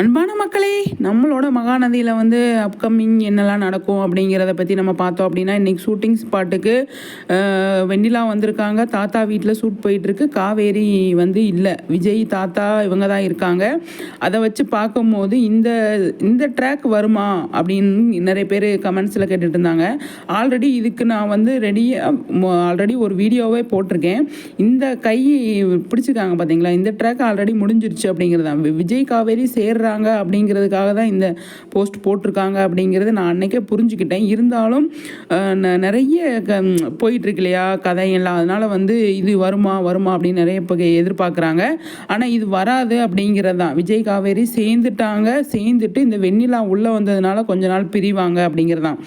அன்பான மக்களே நம்மளோட மகாநதியில் வந்து அப்கமிங் என்னெல்லாம் நடக்கும் அப்படிங்கிறத பற்றி நம்ம பார்த்தோம் அப்படின்னா இன்றைக்கி ஷூட்டிங் ஸ்பாட்டுக்கு வெண்ணிலா வந்திருக்காங்க. தாத்தா வீட்டில் ஷூட் போயிட்டுருக்கு. காவேரி வந்து இல்லை. விஜய் தாத்தா இவங்க தான் இருக்காங்க. அதை வச்சு பார்க்கும்போது இந்த இந்த ட்ராக் வருமா அப்படின்னு நிறைய பேர் கமெண்ட்ஸில் கேட்டுட்டு இருந்தாங்க. ஆல்ரெடி இதுக்கு நான் வந்து ரெடி ஆல்ரெடி ஒரு வீடியோவே போட்டிருக்கேன். இந்த கை பிடிச்சிருக்காங்க பார்த்தீங்களா இந்த ட்ராக் ஆல்ரெடி முடிஞ்சிருச்சு அப்படிங்கிறதான். விஜய் காவேரி சேர்ற சேர்றாங்க அப்படிங்கிறதுக்காக தான் இந்த போஸ்ட் போட்டிருக்காங்க அப்படிங்கிறது நான் அன்னைக்கே புரிஞ்சுக்கிட்டேன். இருந்தாலும் ந- நிறைய க போயிட்டுருக்கு இல்லையா? கதையெல்லாம். அதனால் வந்து இது வருமா வருமா அப்படின்னு நிறைய இப்போ எதிர்பார்க்குறாங்க. ஆனால் இது வராது அப்படிங்கிறது தான். விஜய் காவேரி சேர்ந்துட்டாங்க. சேர்ந்துட்டு இந்த வெண்ணிலா உள்ளே வந்ததுனால கொஞ்ச நாள் பிரிவாங்க அப்படிங்கிறது தான்.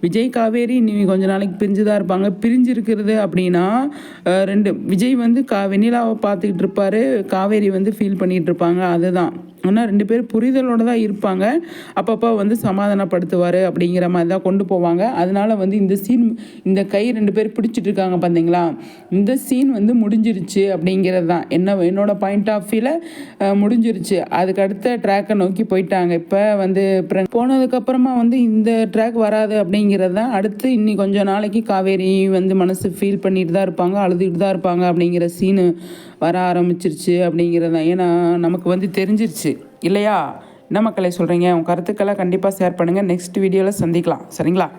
விஜய் காவேரி இனி கொஞ்ச நாளைக்கு பிரிஞ்சு தான் இருப்பாங்க. பிரிஞ்சிருக்கிறது அப்படின்னா ரெண்டு. விஜய் வந்து கா வெண்ணிலாவை பார்த்துக்கிட்டு இருப்பார். காவேரி வந்து ஃபீல் பண்ணிகிட்டு இருப்பாங்க. அதுதான். ஆனால் ரெண்டு பேரும் புரிதலோடு தான் இருப்பாங்க. அப்பப்போ வந்து சமாதானப்படுத்துவார் அப்படிங்கிற மாதிரி தான் கொண்டு போவாங்க. அதனால் வந்து இந்த சீன் இந்த கை ரெண்டு பேர் பிடிச்சிட்டு இருக்காங்க பார்த்தீங்களா இந்த சீன் வந்து முடிஞ்சிருச்சு அப்படிங்கிறது தான். என்ன என்னோட பாயிண்ட் ஆஃப் வியூவில் முடிஞ்சிருச்சு. அதுக்கு அடுத்த ட்ராக்கை நோக்கி போயிட்டாங்க. இப்போ வந்து போனதுக்கப்புறமா வந்து இந்த ட்ராக் வராது அப்படிங்கிறது தான். அடுத்து இன்னி கொஞ்சம் நாளைக்கு காவேரி வந்து மனசு ஃபீல் பண்ணிட்டு தான் இருப்பாங்க அழுதுகிட்டு தான் இருப்பாங்க அப்படிங்கிற சீனு வர ஆரம்பிச்சிருச்சு அப்படிங்கிறது தான். ஏன்னா நமக்கு வந்து தெரிஞ்சிருச்சு. இல்லையா? என்ன மக்களை சொல்கிறீங்க உங்கள் கருத்துக்களை கண்டிப்பாக ஷேர் பண்ணுங்கள் நெக்ஸ்ட் வீடியோவில் சந்திக்கலாம். சரிங்களா?